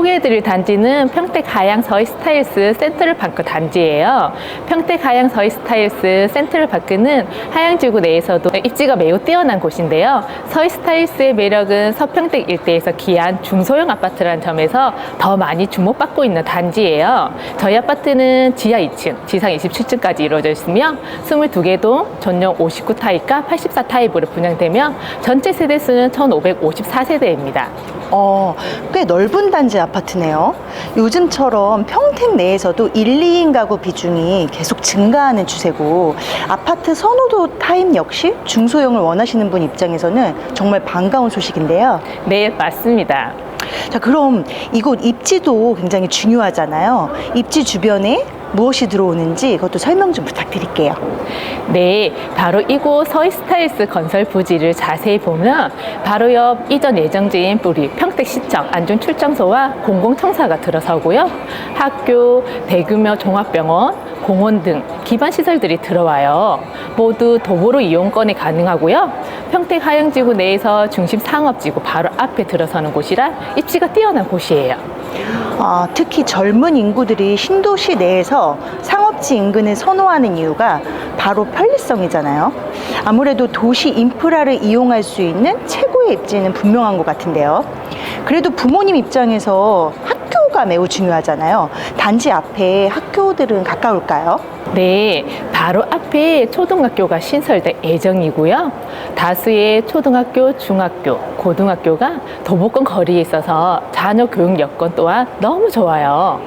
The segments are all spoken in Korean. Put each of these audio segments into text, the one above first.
소개해드릴 단지는 평택 하양 서희 스타일스 센트럴 파크 단지예요. 평택 하양 서희 스타일스 센트럴 파크는 하양지구 내에서도 입지가 매우 뛰어난 곳인데요. 서희 스타일스의 매력은 서평택 일대에서 기한 중소형 아파트라는 점에서 더 많이 주목받고 있는 단지예요. 저희 아파트는 지하 2층, 지상 27층까지 이루어져 있으며 22개 동 전용 59 타입과 84 타입으로 분양되며 전체 세대 수는 1,554세대입니다. 어, 꽤 넓은 단지 아파트 네요. 요즘처럼 평택 내에서도 1, 2인 가구 비중이 계속 증가하는 추세고 아파트 선호도 타입 역시 중소형을 원하시는 분 입장에서는 정말 반가운 소식인데요. 네, 맞습니다. 자, 그럼 이곳 입지도 굉장히 중요하잖아요. 입지 주변에 무엇이 들어오는지 그것도 설명 좀 부탁드릴게요. 네, 바로 이곳 서희스타일스 건설 부지를 자세히 보면 바로 옆 이전 예정지인 우리 평택시청 안전출장소와 공공청사가 들어서고요. 학교, 대규모 종합병원, 공원 등 기반 시설들이 들어와요. 모두 도보로 이용권이 가능하고요. 평택 하양지구 내에서 중심 상업지구 바로 앞에 들어서는 곳이라 입지가 뛰어난 곳이에요. 아, 특히 젊은 인구들이 신도시 내에서 상업지 인근을 선호하는 이유가 바로 편리성이잖아요. 아무래도 도시 인프라를 이용할 수 있는 최고의 입지는 분명한 것 같은데요. 그래도 부모님 입장에서 학교가 매우 중요하잖아요. 단지 앞에 학교들은 가까울까요? 네, 바로 앞에 초등학교가 신설될 예정이고요. 다수의 초등학교, 중학교, 고등학교가 도보권 거리에 있어서 자녀 교육 여건 또한 너무 좋아요.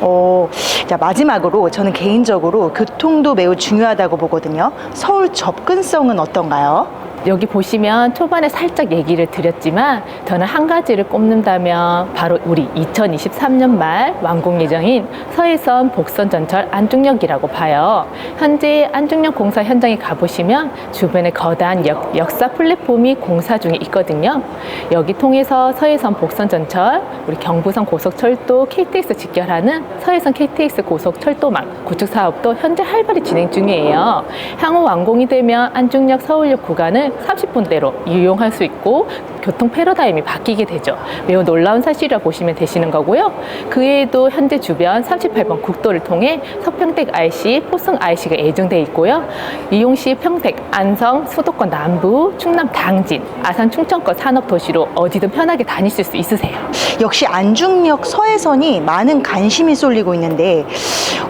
어, 자, 마지막으로 저는 개인적으로 교통도 매우 중요하다고 보거든요. 서울 접근성은 어떤가요? 여기 보시면 초반에 살짝 얘기를 드렸지만 저는 한 가지를 꼽는다면 바로 우리 2023년 말 완공 예정인 서해선 복선 전철 안중역이라고 봐요. 현재 안중역 공사 현장에 가보시면 주변에 거대한 역, 역사 플랫폼이 공사 중에 있거든요. 여기 통해서 서해선 복선 전철, 우리 경부선 고속철도 KTX 직결하는 서해선 KTX 고속철도망 구축 사업도 현재 활발히 진행 중이에요. 향후 완공이 되면 안중역 서울역 구간을 30분대로 이용할 수 있고 교통 패러다임이 바뀌게 되죠. 매우 놀라운 사실이라 보시면 되시는 거고요. 그 외에도 현재 주변 38번 국도를 통해 서평택 IC, 포승 IC가 예정돼 있고요. 이용 시 평택, 안성, 수도권 남부, 충남 당진, 아산 충청권 산업도시로 어디든 편하게 다니실 수 있으세요. 역시 안중역 서해선이 많은 관심이 쏠리고 있는데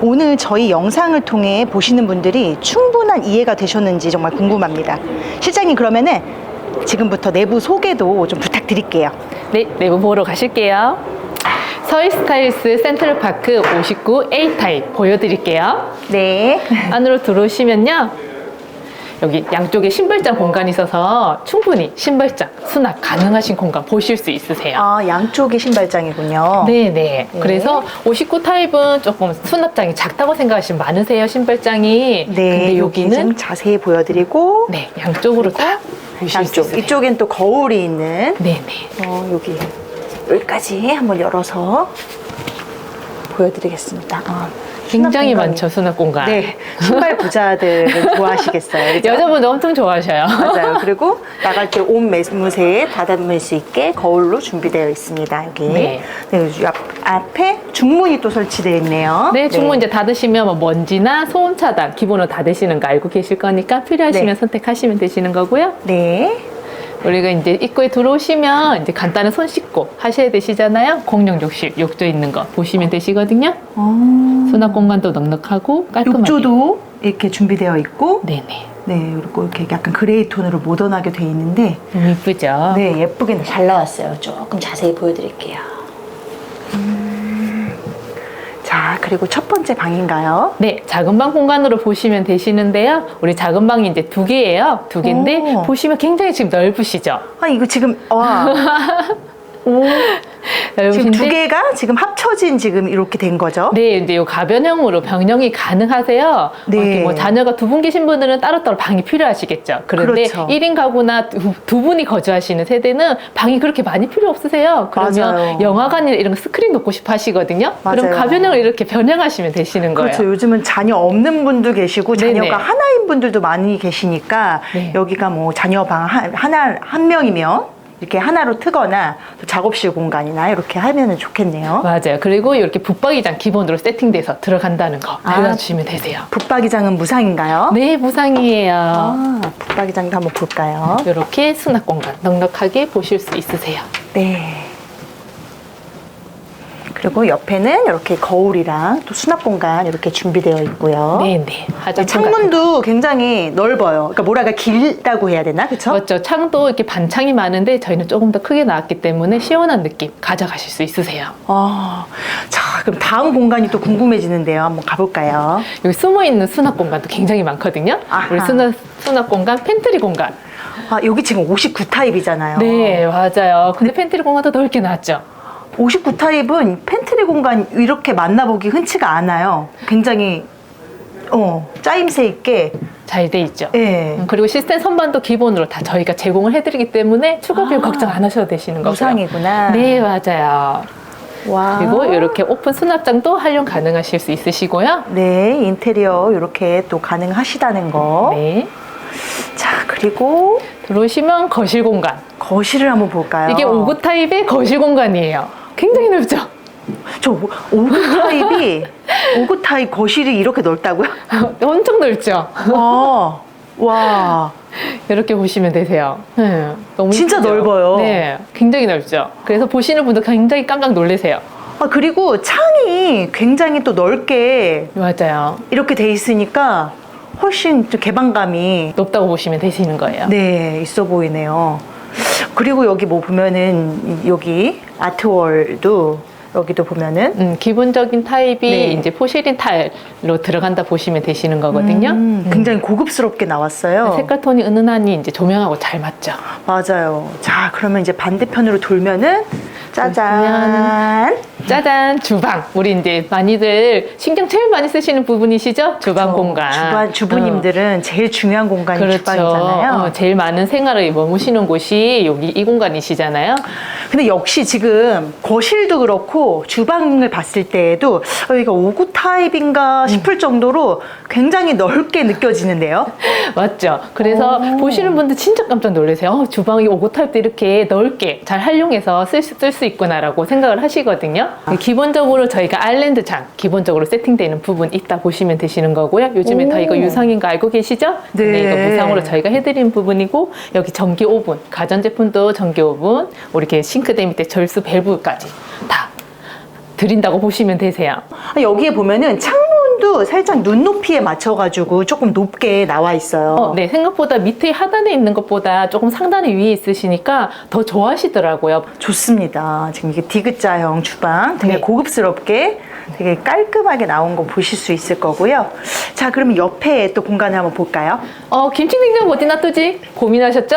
오늘 저희 영상을 통해 보시는 분들이 충분한 이해가 되셨는지 정말 궁금합니다. 실장님 그러면은 지금부터 내부 소개도 좀 부탁드릴게요. 네, 내부 보러 가실게요. 서희스타일스 센트럴파크 59A 타입 보여드릴게요. 네. 안으로 들어오시면요. 여기 양쪽에 신발장 공간이 있어서 충분히 신발장 수납 가능하신 공간 보실 수 있으세요. 아 양쪽이 신발장이군요. 네네. 네. 그래서 59 타입은 조금 수납장이 작다고 생각하시면 많으세요, 신발장이. 네. 근데 여기는 여기는 자세히 보여드리고 네, 양쪽으로 다 보실 수 양쪽 있으세요. 이쪽엔 또 거울이 있는 네네. 어, 여기 여기까지 한번 열어서 보여드리겠습니다. 아, 굉장히 공간이- 많죠, 수납 공간. 네, 신발 부자들을 좋아하시겠어요. 그죠? 여자분들 엄청 좋아하셔요. 맞아요. 그리고 나갈 때 옷 매무새에 닫아놓을 수 있게 거울로 준비되어 있습니다. 여기. 네. 네, 앞, 앞에 중문이 또 설치되어 있네요. 네, 중문 이제 닫으시면 뭐 먼지나 소음 차단 기본으로 닫으시는 거 알고 계실 거니까 필요하시면 네. 선택하시면 되시는 거고요. 네. 우리가 이제 입구에 들어오시면 이제 간단한 손 씻고 하셔야 되시잖아요. 공용 욕실, 욕조 있는 거 보시면 되시거든요. 수납 공간도 넉넉하고 깔끔하게. 욕조도 이렇게 준비되어 있고, 네네. 네, 그리고 이렇게 약간 그레이 톤으로 모던하게 되어 있는데, 너무 이쁘죠? 네, 예쁘게 잘 나왔어요. 조금 자세히 보여드릴게요. 자, 그리고 첫 번째 방인가요? 네, 작은 방 공간으로 보시면 되시는데요. 우리 작은 방이 이제 두 개예요. 두 개인데 오. 보시면 굉장히 지금 넓으시죠? 아, 이거 지금, 와. 오, 지금 두 개가 지금 합쳐진 지금 이렇게 된 거죠? 네, 이제 요 가변형으로 병영이 가능하세요. 네. 어, 이렇게 뭐 자녀가 두 분 계신 분들은 따로따로 방이 필요하시겠죠. 그런데 그렇죠. 일 1인 가구나 두, 두 분이 거주하시는 세대는 방이 그렇게 많이 필요 없으세요. 그러면 맞아요. 영화관이나 이런 거 스크린 놓고 싶어 하시거든요. 그럼 맞아요. 가변형을 이렇게 변형하시면 되시는 거예요. 그렇죠. 요즘은 자녀 없는 분도 계시고 네네. 자녀가 하나인 분들도 많이 계시니까 네. 여기가 뭐 자녀 방 하- 하나 한 명이면 이렇게 하나로 트거나 또 작업실 공간이나 이렇게 하면 좋겠네요. 맞아요. 그리고 이렇게 붙박이장 기본으로 세팅돼서 들어간다는 거 아. 알려주시면 되세요. 붙박이장은 무상인가요? 네, 무상이에요. 아, 붙박이장도 한번 볼까요? 이렇게 수납 공간 넉넉하게 보실 수 있으세요. 네. 그리고 옆에는 이렇게 거울이랑 또 수납 공간 이렇게 준비되어 있고요. 네, 네. 화장품 창문도 굉장히 넓어요. 그러니까 뭐랄까 길다고 해야 되나? 그렇죠? 맞죠. 창도 이렇게 반창이 많은데 저희는 조금 더 크게 나왔기 때문에 시원한 느낌 가져가실 수 있으세요. 아, 자, 그럼 다음 공간이 또 궁금해지는데요. 한번 가볼까요? 여기 숨어 있는 수납 공간도 굉장히 많거든요. 아하. 우리 수납 수납 공간, 팬트리 공간. 아, 여기 지금 59 타입이잖아요. 네, 맞아요. 근데 팬트리 공간도 넓게 나왔죠. 59 타입은 팬트리 공간 이렇게 만나보기 흔치가 않아요. 굉장히 어, 짜임새 있게. 잘 돼 있죠. 예. 음, 그리고 시스템 선반도 기본으로 다 저희가 제공을 해드리기 때문에 추가 비용 아. 걱정 안 하셔도 되시는 거고요. 무상이구나. 네, 맞아요. 와. 그리고 이렇게 오픈 수납장도 활용 가능하실 수 있으시고요. 네, 인테리어 이렇게 또 가능하시다는 거. 네. 자, 그리고 들어오시면 거실 공간. 거실을 한번 볼까요? 이게 5구 타입의 거실 공간이에요. 굉장히 넓죠? 저 5구 타입이 5구 타입 거실이 이렇게 넓다고요? 엄청 넓죠? 와. 와. 이렇게 보시면 되세요. 네, 너무 진짜 이쁘죠? 넓어요. 네, 굉장히 넓죠. 그래서 보시는 분들 굉장히 깜짝 놀라세요. 아, 그리고 창이 굉장히 또 넓게 맞아요. 이렇게 돼 있으니까 훨씬 좀 개방감이 높다고 보시면 되시는 거예요. 네, 있어 보이네요. 그리고 여기 뭐 보면은 여기 아트월도 여기도 보면은 음, 기본적인 타입이 네. 이제 포시린 타일로 들어간다 보시면 되시는 거거든요. 음, 음. 굉장히 고급스럽게 나왔어요. 색깔 톤이 은은하니 이제 조명하고 잘 맞죠. 맞아요. 자, 그러면 이제 반대편으로 돌면은 짜잔. 짜잔 주방. 우리 이제 많이들 신경 제일 많이 쓰시는 부분이시죠? 주방 공간. 주방 주부님들은 제일 중요한 공간이 어, 그렇죠. 주방이잖아요. 어, 제일 많은 생활을 머무시는 곳이 여기 이 공간이시잖아요. 근데 역시 지금 거실도 그렇고 주방을 봤을 때에도 어, 여기가 5구 타입인가 싶을 정도로 굉장히 넓게 느껴지는데요. 맞죠? 그래서 오. 보시는 분들 진짜 깜짝 놀라세요. 어, 주방이 오고 타입도 이렇게 넓게 잘 활용해서 쓸수쓸수 있구나라고 생각을 하시거든요. 기본적으로 저희가 아일랜드 장 기본적으로 세팅되는 부분 있다 보시면 되시는 거고요. 요즘에 다 오. 이거 유상인 거 알고 계시죠? 네. 이거 무상으로 저희가 해드린 부분이고 여기 전기 오븐, 가전제품도 전기 오븐, 우리 이렇게 싱크대 밑에 절수 밸브까지 다 드린다고 보시면 되세요. 아, 여기에 보면은 창 문도 살짝 눈높이에 맞춰가지고 조금 높게 나와 있어요. 어, 네, 생각보다 밑에 하단에 있는 것보다 조금 상단에 위에 있으시니까 더 좋아하시더라고요. 좋습니다. 지금 이게 디귿자형 주방 되게 네. 고급스럽게 되게 깔끔하게 나온 거 보실 수 있을 거고요. 자, 그러면 옆에 또 공간을 한번 볼까요? 어, 김치냉장고 어디 놔두지? 고민하셨죠?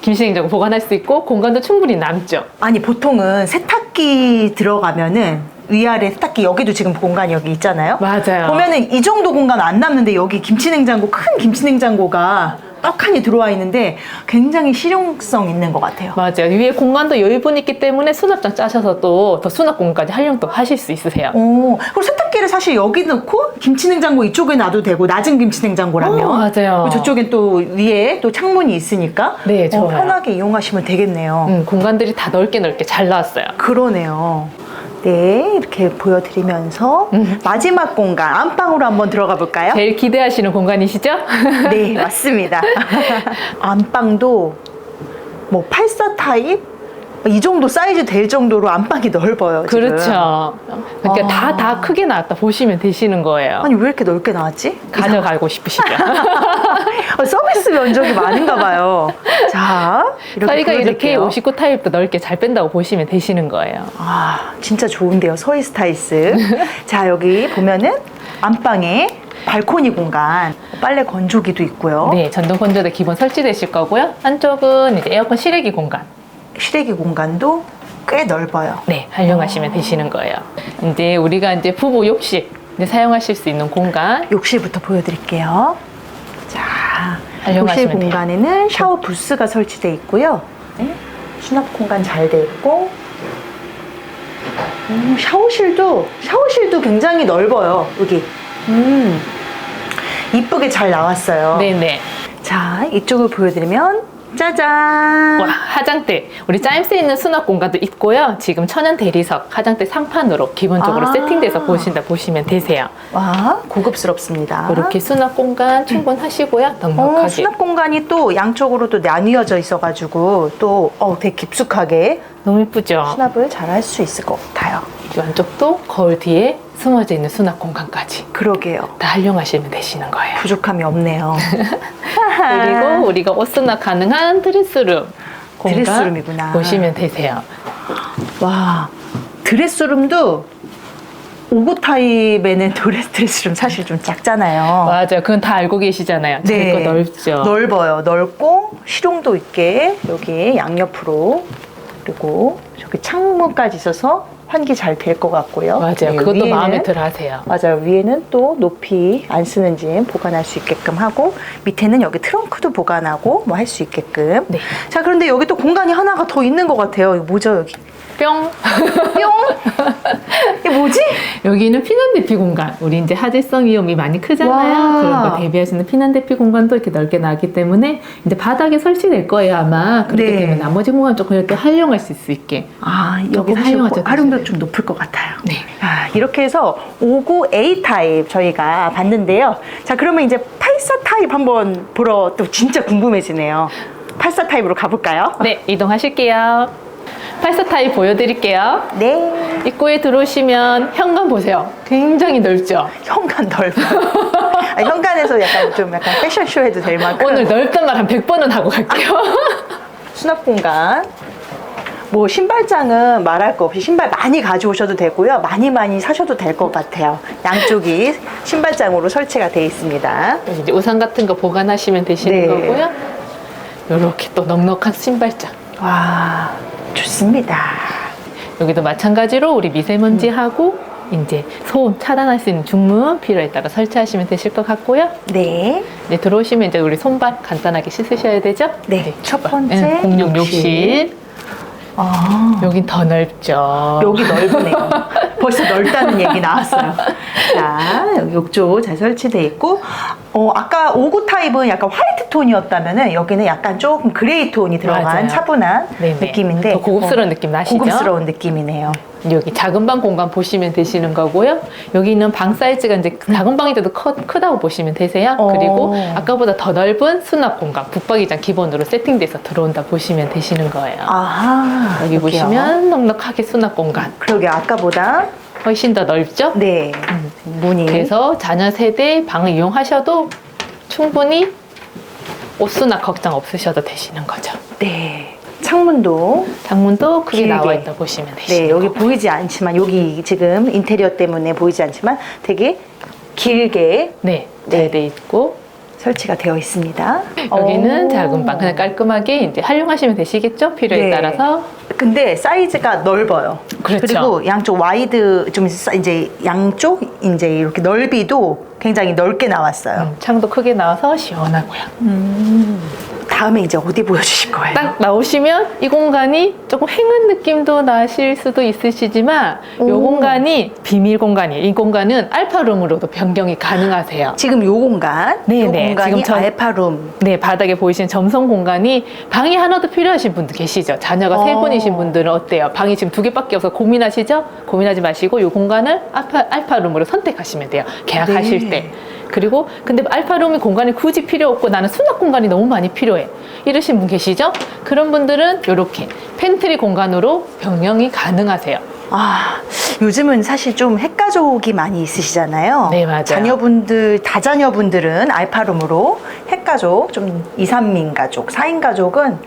김치냉장고 보관할 수 있고 공간도 충분히 남죠. 아니, 보통은 세탁기 들어가면은 위아래 세탁기 여기도 지금 공간이 여기 있잖아요. 맞아요. 보면은 이 정도 공간 안 남는데 여기 김치냉장고 큰 김치냉장고가 떡하니 들어와 있는데 굉장히 실용성 있는 것 같아요. 맞아요. 위에 공간도 여유분 있기 때문에 수납장 짜셔서 또 더 수납 공간까지 활용도 하실 수 있으세요. 오, 그리고 세탁기를 사실 여기 넣고 김치냉장고 이쪽에 놔도 되고 낮은 김치냉장고라면 어, 맞아요. 그리고 저쪽엔 또 위에 또 창문이 있으니까 네, 어, 좋아요. 편하게 이용하시면 되겠네요. 음, 공간들이 다 넓게 넓게 잘 나왔어요. 그러네요. 네, 이렇게 보여드리면서 음. 마지막 공간 안방으로 한번 들어가 볼까요? 제일 기대하시는 공간이시죠? 네, 맞습니다. 안방도 뭐84 타입 이 정도 사이즈 될 정도로 안방이 넓어요. 지금. 그렇죠. 그러니까 아. 다, 다 크게 나왔다 보시면 되시는 거예요. 아니 왜 이렇게 넓게 나왔지? 가져가고 싶으시죠? 어, 서비스 면적이 많은가 봐요. 자, 이렇게 저희가 이렇게 보여드릴게요. 59 타입도 넓게 잘 뺀다고 보시면 되시는 거예요. 아, 진짜 좋은데요. 서희 스타일스. 자, 여기 보면은 안방에 발코니 공간, 빨래 건조기도 있고요. 네, 전동 건조대 기본 설치되실 거고요. 한쪽은 이제 에어컨 실외기 공간. 실외기 공간도 꽤 넓어요. 네, 활용하시면 되시는 거예요. 이제 우리가 이제 부부 욕실 이제 사용하실 수 있는 공간. 욕실부터 보여드릴게요. 자, 활용하시면 욕실 돼요. 공간에는 샤워 부스가 설치되어 있고요. 네, 수납 공간 잘 돼 있고, 음, 샤워실도 샤워실도 굉장히 넓어요. 여기. 음, 이쁘게 잘 나왔어요. 네네. 자, 이쪽을 보여드리면 짜잔. 와, 화장대. 우리 짜임새 있는 수납 공간도 있고요. 지금 천연 대리석, 화장대 상판으로 기본적으로 아. 세팅돼서 보신다 보시면 되세요. 와, 고급스럽습니다. 이렇게 수납 공간 충분하시고요. 어, 넉넉하게. 수납 공간이 또 양쪽으로 또 나뉘어져 있어가지고 또 어, 되게 깊숙하게 너무 예쁘죠? 수납을 잘 할 수 있을 것 같아요. 이 안쪽도 거울 뒤에 숨어져 있는 수납 공간까지 그러게요. 다 활용하시면 되시는 거예요. 부족함이 없네요. 그리고 우리가 옷 수납 가능한 드레스룸 공간 드레스룸이구나. 보시면 되세요. 와, 드레스룸도 오브 타입에는 드레스, 드레스룸 사실 좀 작잖아요. 맞아요. 그건 다 알고 계시잖아요. 네. 넓죠. 넓어요. 넓고 실용도 있게 여기 양옆으로 그리고 저기 창문까지 있어서 환기 잘 될 것 같고요. 맞아요. 네, 그것도 위에는- 마음에 들어 하세요. 맞아요. 위에는 또 높이 안 쓰는 짐 보관할 수 있게끔 하고 밑에는 여기 트렁크도 보관하고 뭐 할 수 있게끔. 네. 자 그런데 여기 또 공간이 하나가 더 있는 것 같아요. 이거 뭐죠 여기? 뿅! 뿅. 이게 뭐지? 여기는 피난 대피 공간. 우리 이제 화재성 위험이 많이 크잖아요. 와. 그런 거 대비하시는 피난 대피 공간도 이렇게 넓게 나기 때문에 이제 바닥에 설치될 거예요 아마. 그렇기 네. 때문에 나머지 공간 조금 이렇게 활용할 수 있게. 아 여기 활용하셔도 활용도 좀 높을 것 같아요. 네. 아, 이렇게 해서 59A 타입 저희가 봤는데요. 자, 그러면 이제 84 타입 한번 보러 또 진짜 궁금해지네요. 84 타입으로 가볼까요? 네, 이동하실게요. 84 타입 보여드릴게요. 네. 입구에 들어오시면 현관 보세요. 굉장히 넓죠? 현관 넓어요. 아, 현관에서 약간 좀 약간 패션쇼 해도 될 만큼. 오늘 넓단 말 한 100번은 하고 갈게요. 수납 공간. 뭐 신발장은 말할 거 없이 신발 많이 가져오셔도 되고요. 많이 많이 사셔도 될 것 같아요. 양쪽이 신발장으로 설치가 되어 있습니다. 이제 우산 같은 거 보관하시면 되시는 네. 거고요. 이렇게 또 넉넉한 신발장. 와, 좋습니다. 여기도 마찬가지로 우리 미세먼지하고 이제 소음 차단할 수 있는 중문 필요에 따라 설치하시면 되실 것 같고요. 네. 이제 들어오시면 이제 우리 손발 간단하게 씻으셔야 되죠? 네, 첫 번째 네, 공용 욕실. 욕실. 아, 여긴 더 넓죠. 여기 넓으네요. 벌써 넓다는 얘기 나왔어요. 자, 여기 욕조 잘 설치되어 있고, 어, 아까 59 타입은 약간 화이트 톤이었다면은 여기는 약간 조금 그레이 톤이 들어간 맞아요. 차분한 네네. 느낌인데. 더 고급스러운 어, 느낌 나시죠? 고급스러운 느낌이네요. 여기 작은 방 공간 보시면 되시는 거고요. 여기 있는 방 사이즈가 이제 작은 방인데도 커, 크다고 보시면 되세요. 어. 그리고 아까보다 더 넓은 수납 공간, 붙박이장 기본으로 세팅돼서 들어온다 보시면 되시는 거예요. 아하. 여기 여기요. 보시면 넉넉하게 수납 공간 그러게 아까보다 훨씬 더 넓죠? 네 문이 그래서 자녀 세대 방을 이용하셔도 충분히 옷 수납 걱정 없으셔도 되시는 거죠. 네 창문도 창문도 크게 길게. 나와 있다 보시면 되시는 네, 여기. 보이지 않지만 여기 지금 인테리어 때문에 보이지 않지만 되게 길게 네, 네. 잘돼 있고 설치가 되어 있습니다. 여기는 오. 작은 방 그냥 깔끔하게 이제 활용하시면 되시겠죠? 필요에 네. 따라서 근데 사이즈가 넓어요. 그렇죠. 리고 양쪽 와이드 좀 사- 이제 양쪽 이제 이렇게 넓이도 굉장히 넓게 나왔어요. 음, 창도 크게 나와서 시원하고요. 다음에 이제 어디 보여주실 거예요? 딱 나오시면 이 공간이 조금 횡한 느낌도 나실 수도 있으시지만 이 오. 공간이 비밀 공간이에요. 이 공간은 알파룸으로도 변경이 가능하세요. 지금 요 공간, 네, 요 네. 공간이 지금 전- 알파룸. 네, 바닥에 보이시는 점성 공간이 방이 하나 더 필요하신 분들 계시죠? 자녀가 세 어. 분이신 분들은 어때요? 방이 지금 두 개밖에 없어서 고민하시죠? 고민하지 마시고 이 공간을 알파, 알파룸으로 선택하시면 돼요. 계약하실 네. 때. 그리고 근데 알파룸이 공간이 굳이 필요 없고 나는 수납 공간이 너무 많이 필요해. 이러신 분 계시죠? 그런 분들은 이렇게 팬트리 공간으로 변경이 가능하세요. 아, 요즘은 사실 좀 핵가족이 많이 있으시잖아요. 네, 맞아요. 자녀분들, 다자녀분들은 알파룸으로 핵가족, 좀 2, 3인 가족, 4인 가족은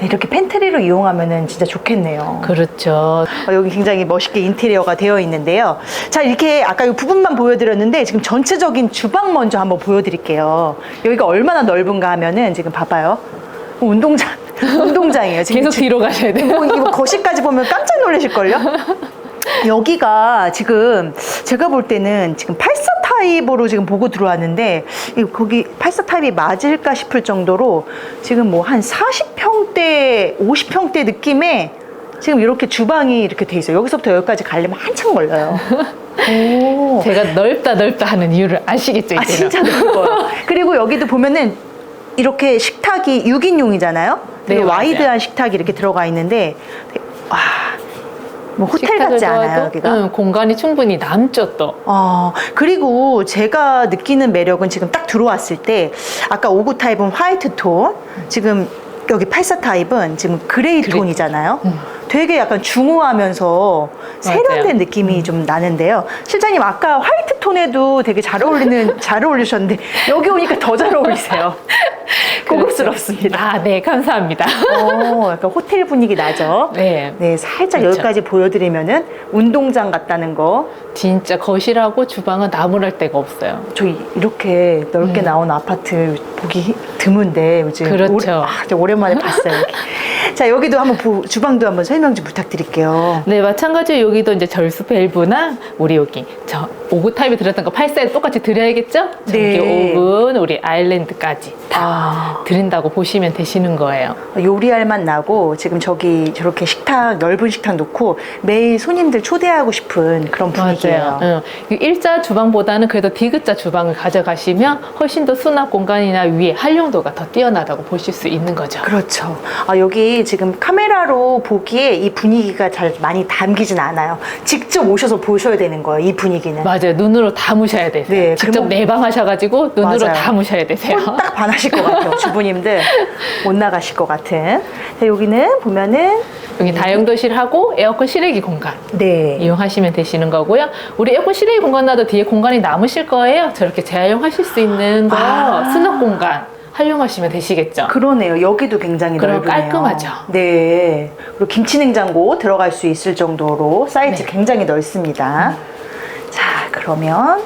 이렇게 팬트리로 이용하면 진짜 좋겠네요. 그렇죠. 어, 여기 굉장히 멋있게 인테리어가 되어 있는데요. 자, 이렇게 아까 이 부분만 보여드렸는데 지금 전체적인 주방 먼저 한번 보여드릴게요. 여기가 얼마나 넓은가 하면은 지금 봐봐요. 운동장, 운동장이에요. 지금 계속 주- 뒤로 가셔야 돼요. 뭐 이거 거실까지 보면 깜짝 놀라실걸요? 여기가 지금 제가 볼 때는 지금 84 타입으로 지금 보고 들어왔는데 이 거기 84 타입이 맞을까 싶을 정도로 지금 뭐 한 40 평대, 50평대 느낌의 지금 이렇게 주방이 이렇게 돼 있어요. 여기서부터 여기까지 가려면 한참 걸려요. 오. 제가 넓다 넓다 하는 이유를 아시겠죠? 아 이제는? 진짜 넓어요. 그리고 여기도 보면은 이렇게 식탁이 6인용이잖아요. 네, 되게 맞아요. 와이드한 식탁이 이렇게 들어가 있는데 와, 뭐 호텔 같지 않아요, 여기가? 응, 공간이 충분히 남죠 또. 어, 그리고 제가 느끼는 매력은 지금 딱 들어왔을 때 아까 59 타입은 화이트 톤, 지금 여기 84 타입은 지금 그레이 그레이. 톤이잖아요. 음. 되게 약간 중후하면서 세련된 맞아요. 음. 느낌이 좀 나는데요. 실장님 아까 화이트 톤에도 되게 잘 어울리는 잘 어울리셨는데 여기 오니까 더 잘 어울리세요. 고급스럽습니다. 아, 네, 감사합니다. 어, 약간 호텔 분위기 나죠. 네. 네, 살짝 그렇죠. 여기까지 보여드리면은 운동장 같다는 거 진짜 거실하고 주방은 나무랄 데가 없어요. 저희 이렇게 넓게 나온 아파트 보기 히- 드문데 요즘 음. 그렇죠. 오래- 아, 저 오랜만에 봤어요. 자 여기도 한번 보- 주방도 한번 설명 좀 부탁드릴게요. 네, 마찬가지로 여기도 이제 절수 밸브나 우리 여기 저 오브 타입에 들었던 거 8사에 똑같이 드려야겠죠? 네. 전기 오븐, 우리 아일랜드까지 다 아, 드린다고 보시면 되시는 거예요. 요리할 맛 나고 지금 저기 저렇게 식탁 넓은 식탁 놓고 매일 손님들 초대하고 싶은 그런 분위기예요. 응. 그 일자 주방보다는 그래도 디귿자 주방을 가져가시면 훨씬 더 수납 공간이나 위에 활용도가 더 뛰어나다고 보실 수 있는 거죠. 그렇죠. 아, 여기 지금 카메라로 보기에 이 분위기가 잘 많이 담기진 않아요. 직접 오셔서 보셔야 되는 거예요, 이 분위기는. 맞아요. 눈으로 담으셔야 되세요. 네, 직접 그러면- 내방하셔가지고 눈으로 맞아요. 담으셔야 되세요. 딱 반하실 것 같아요, 주부님들. 못 나가실 것 같은. 자, 여기는 보면은, 여기 다용도실하고 에어컨 실외기 공간 네. 이용하시면 되시는 거고요. 우리 에어컨 실외기 공간 놔도 뒤에 공간이 남으실 거예요. 저렇게 재활용하실 수 있는 거 아. 수납 공간 활용하시면 되시겠죠. 그러네요. 여기도 굉장히 그럼 넓네요. 깔끔하죠. 네. 그리고 김치 냉장고 들어갈 수 있을 정도로 사이즈 네. 굉장히 넓습니다. 자, 그러면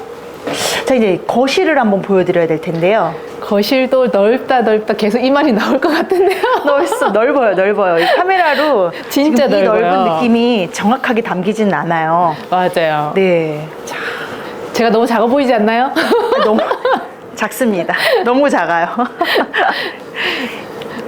자 이제 거실을 한번 보여드려야 될 텐데요. 거실도 넓다 넓다 계속 이 말이 나올 것 같은데요. 넓어, 넓어요, 넓어요. 이 카메라로 진짜 지금 이 넓어요. 넓은 느낌이 정확하게 담기지는 않아요. 맞아요. 네. 자, 제가 너무 작아 보이지 않나요? 너무 작습니다. 너무 작아요.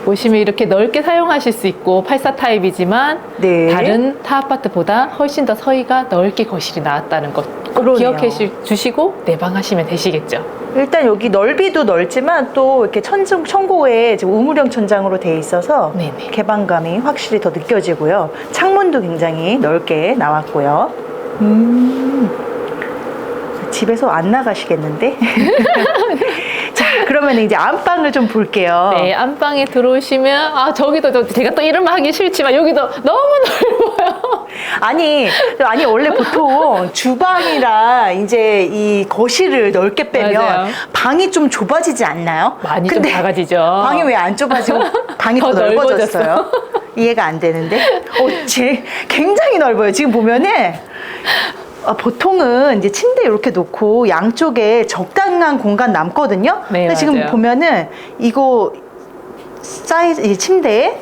보시면 이렇게 넓게 사용하실 수 있고 84 타입이지만 네. 다른 타 아파트보다 훨씬 더 서희가 넓게 거실이 나왔다는 것 꼭 그러네요. 기억해 주- 주시고 내방하시면 되시겠죠. 일단 여기 넓이도 넓지만 또 이렇게 천정, 천고에 지금 우물형 천장으로 돼 있어서 네네. 개방감이 확실히 더 느껴지고요. 창문도 굉장히 넓게 나왔고요. 음. 집에서 안 나가시겠는데? 자, 그러면 이제 안방을 좀 볼게요. 네, 안방에 들어오시면 아 저기도 또 제가 또 이름 하기 싫지만 여기도 너무 넓어요. 아니, 아니 원래 보통 주방이랑 이제 이 거실을 넓게 빼면 맞아요. 방이 좀 좁아지지 않나요? 많이 좀 작아지죠. 방이 왜 안 좁아지고 방이 더, 더 넓어졌어요? 넓어졌어. 이해가 안 되는데? 어, 제, 굉장히 넓어요. 지금 보면은 아, 보통은 이제 침대 이렇게 놓고 양쪽에 적당한 공간 남거든요. 네, 근데 지금 맞아요. 보면은 이거 사이즈 이 침대 거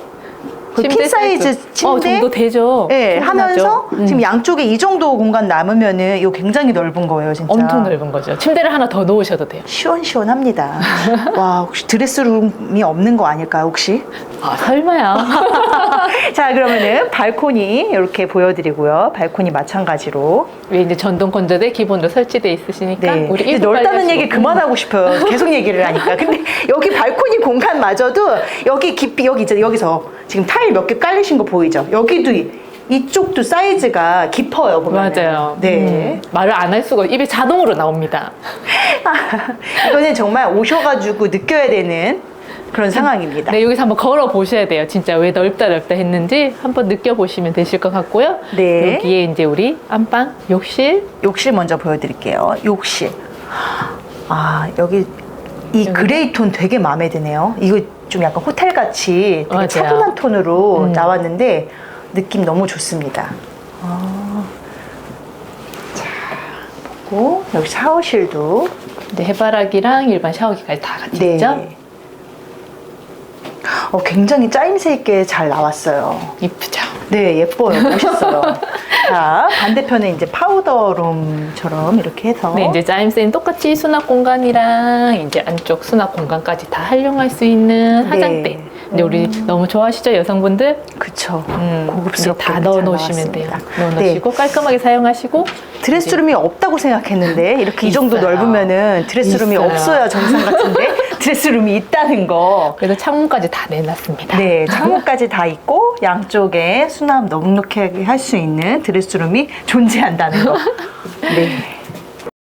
의퀸 사이즈 어, 침대 정도 되죠. 네, 충분하죠. 하면서 음. 지금 양쪽에 이 정도 공간 남으면은 이거 굉장히 넓은 거예요, 진짜. 엄청 넓은 거죠. 침대를 하나 더 놓으셔도 돼요. 시원시원합니다. 와, 혹시 드레스룸이 없는 거 아닐까요, 혹시? 아 설마요. 자, 그러면은 발코니 이렇게 보여드리고요. 발코니 마찬가지로. 위에 이제 전동 건조대 기본으로 설치돼 있으시니까 네. 우리 근데 넓다는 관리하시고. 얘기 그만하고 싶어요. 계속 얘기를 하니까. 근데 여기 발코니 공간마저도 여기 깊이, 여기 이제 여기서 지금 타일 몇 개 깔리신 거 보이죠? 여기도 이- 이쪽도 사이즈가 깊어요, 보면. 맞아요. 네. 음, 말을 안 할 수가 입에 자동으로 나옵니다. 이거는 정말 오셔가지고 느껴야 되는 그런 상황입니다. 네, 여기서 한번 걸어 보셔야 돼요. 진짜 왜 넓다 넓다 했는지 한번 느껴 보시면 되실 것 같고요. 네. 여기에 이제 우리 안방, 욕실, 욕실 먼저 보여드릴게요. 욕실. 아, 여기 이 여기. 그레이 톤 되게 마음에 드네요. 이거 좀 약간 호텔 같이 되게 맞아요. 차분한 톤으로 음. 나왔는데 느낌 너무 좋습니다. 아. 자, 보고 여기 샤워실도 이제 해바라기랑 일반 샤워기까지 다 같이 네. 있죠. 어, 굉장히 짜임새 있게 잘 나왔어요. 이쁘죠. 네, 예뻐요. 멋있어요. 자, 반대편에 이제 파우더룸처럼 이렇게 해서. 네, 이제 짜임새는 똑같이 수납 공간이랑 이제 안쪽 수납 공간까지 다 활용할 수 있는 화장대. 네. 근데 우리 너무 좋아하시죠, 여성분들? 그쵸. 음, 고급스럽게 다잘 넣어 놓으시면 돼요. 나왔습니다. 넣어 네. 놓으시고 깔끔하게 사용하시고 드레스룸이 없다고 생각했는데 이렇게 이 정도 있어요. 넓으면은 드레스룸이 있어요. 없어야 정상 같은데 드레스룸이 있다는 거. 그래서 창문까지 다 내놨습니다. 네, 창문까지 다 있고 양쪽에 수납 넉넉하게 할 수 있는 드레스룸이 존재한다는 거. 네.